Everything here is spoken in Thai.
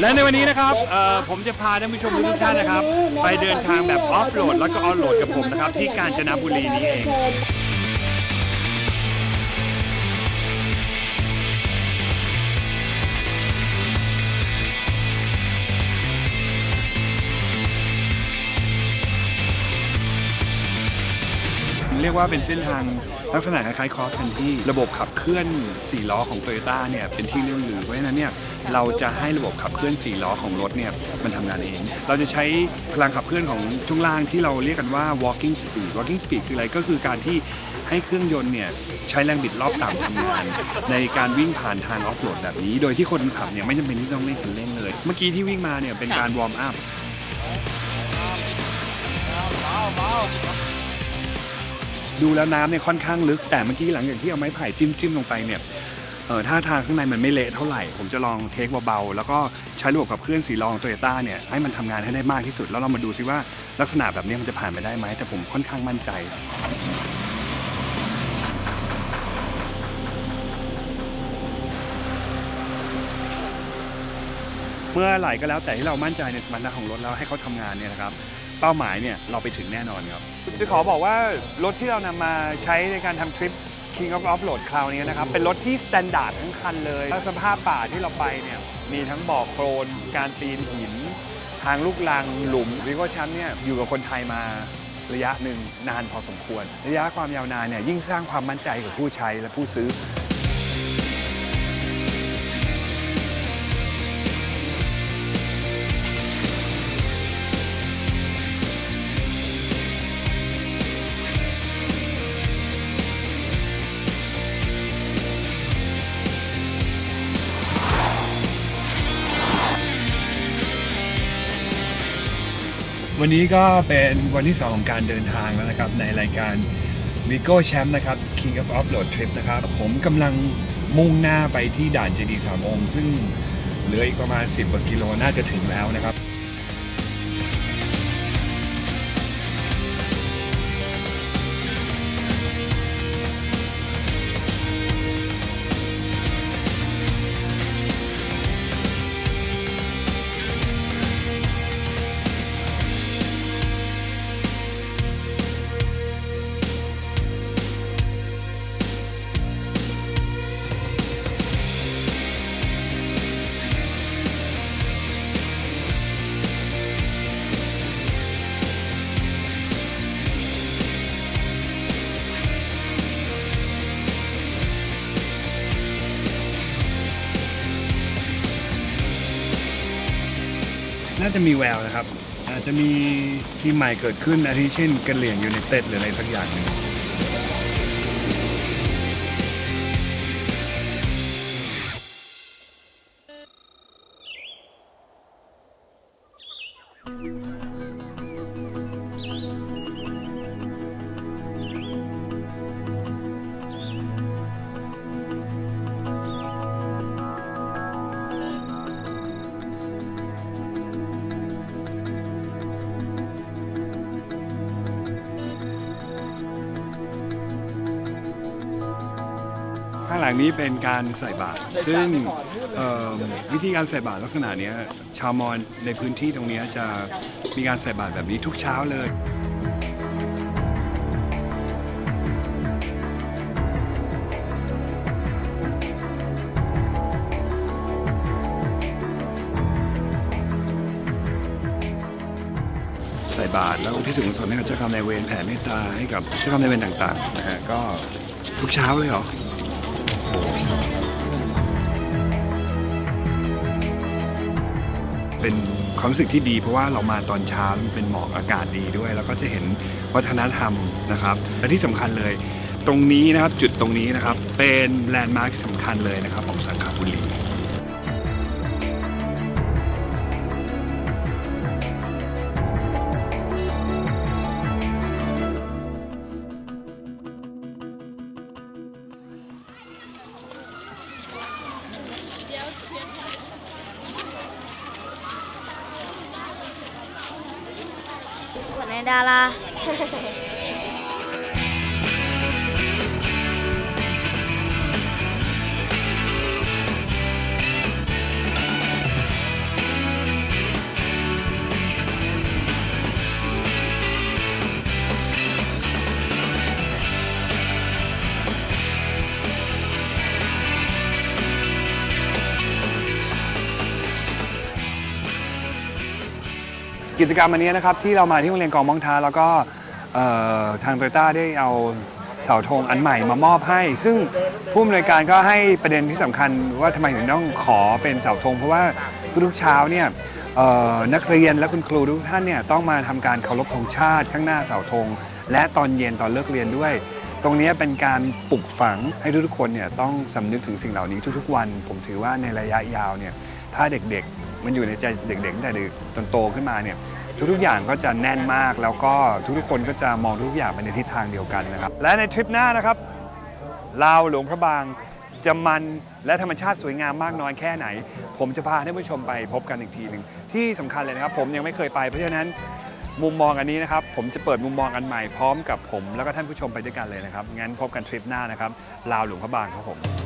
และในวันนี้นะครับเอ่อผมจะพาท่านผู้ชมทุกท่านนะครับ ไปเดินทางแบบออฟโหลดแล้วก็ออนโหลดกับผมนะครับที่กาญจนบุรีนี้เอง เรียกว่าเป็นเส้นทางลักษณะคล้ายๆคอสคันที่ระบบขับเคลื่อน4ล้อของ t o y ยต้เนี่ยเป็นที่เรื่องลือเพราะฉะนั้นเนี่ยเราจะให้ระบบขับเคลื่อน4ล้อของรถเนี่ยมันทำงานเอง เราจะใช้พลังขับเคลื่อนของช่วงล่างที่เราเรียกกันว่า walking speed walking speed คืออะไรก็คือการที่ให้เครื่องยนต์เนี่ยใช้แรงบิดรอบต่ำทำงาน ในการวิ่งผ่านทางออฟโรดแบบนี้ โดยที่คนขับเนี่ยไม่จำเป็นที่ต้องเล่นคันเร่งเลย เมื่อกี้ที่วิ่งมาเนี่ยเป็นการวอร์มอัพ ดูแล้วน้ำเนี่ยค่อนข้างลึก แต่เมื่อกี้หลังจากที่เอาไม้ไผ่จิ้มจิ้มลงไปเนี่ยเออถ้าทางข้างในมันไม่เละเท่าไหร่ ผมจะลองเทคเบาๆ แล้วก็ใช้ระบบขับเคลื่อนสีรองโตโยต้าเนี่ยให้มันทำงานให้ได้มากที่สุด แล้วเรามาดูซิว่าลักษณะแบบนี้มันจะผ่านไปได้ไหมแต่ผมค่อนข้างมั่นใจเมื่อไหร่ก็แล้วแต่ที่เรามั่นใจในสมรรถนะของรถแล้วให้เขาทำงานเนี่ยนะครับ เป้าหมายเนี่ยเราไปถึงแน่นอนครับ จะขอบอกว่ารถที่เรานำมาใช้ในการทำทริป King of Offroad คราวนี้นะครับ เป็นรถที่สแตนดาร์ดทั้งคันเลยแล้วสภาพป่าที่เราไปเนี่ยมีทั้งบ่อโคลน การปีนหิน ทางลูกลังหลุมวิโก้แชมป์เนี่ยอยู่กับคนไทยมาระยะหนึ่งนานพอสมควร ระยะความยาวนานเนี่ยยิ่งสร้างความมั่นใจกับผู้ใช้และผู้ซื้อ วันนี้ก็เป็นวันที่ 2 ของการเดินทางแล้วนะครับ ในรายการ v i g o Champ นะครับ King of Offroad Trip นะครับ ผมกำลังมุ่งหน้าไปที่ด่านเจดีย์สามองค์ ซึ่งเหลืออีกประมาณ 10กว่ากิโลน่าจะถึงแล้วนะครับ น่าจะมีแววนะครับ อาจจะมีทีมใหม่เกิดขึ้นอาทิเช่นกันเหลี่ยงยูไนเต็ดหรืออะไรสักอย่างหนึ่งางหลังนี้เป็นการใส่บาตรซึ่งวิธีการใส่บาตรลักษณะนี้ชาวมอญในพื้นที่ตรงนี้จะมีการใส่บาตรแบบนี้ทุกเช้าเลยใส่บาตรแล้วที่สุดกุศลให้กับเจ้ากรรมนายเวรแผ่เมตตาให้กับเจ้ากรรมนายเวรต่างๆนะฮะก็ทุกเช้าเลยเหรอ เป็นความรู้สึกที่ดีเพราะว่าเรามาตอนเช้ามันเป็นหมอกอากาศดีด้วย แล้วก็จะเห็นวัฒนธรรมนะครับและที่สำคัญเลย ตรงนี้นะครับจุดตรงนี้นะครับเป็นแลนด์มาร์คสำคัญเลยนะครับของสังขบุรี เหมือ กิจกรรมอันนี้นะครับที่เรามาที่โรงเรียนกองมองท้าแล้วก็ทางโตโยต้าได้เอาเสาธงอันใหม่มามอบให้ ซึ่งผู้อำนวยการก็ให้ประเด็นที่สำคัญว่าทำไมถึงต้องขอเป็นเสาธง เพราะว่าทุกๆเช้าเนี่ยนักเรียนและคุณครูทุกท่านเนี่ยต้องมาทำการเคารพธงชาติข้างหน้าเสาธง และตอนเย็นตอนเลิกเรียนด้วย ตรงนี้เป็นการปลุกฝังให้ทุกๆคนเนี่ยต้องสำนึกถึงสิ่งเหล่านี้ทุกๆวัน ผมถือว่าในระยะยาวเนี่ยถ้าเด็กๆ มันอยู่ในใจเด็กๆตั้งแต่เด็กจนโตขึ้นมาเนี่ยทุกๆอย่างก็จะแน่นมาก แล้วก็ทุกๆคนก็จะมองทุกอย่างไปในทิศทางเดียวกันนะครับ และในทริปหน้านะครับลาวหลวงพระบางจะมันและธรรมชาติสวยงามมากน้อยแค่ไหน ผมจะพาท่านผู้ชมไปพบกันอีกทีหนึ่งที่สำคัญเลยนะครับ ผมยังไม่เคยไปเพราะฉะนั้นมุมมองอันนี้นะครับ ผมจะเปิดมุมมองอันใหม่พร้อมกับผม แล้วก็ท่านผู้ชมไปด้วยกันเลยนะครับงั้นพบกันทริปหน้านะครับลาวหลวงพระบางครับผม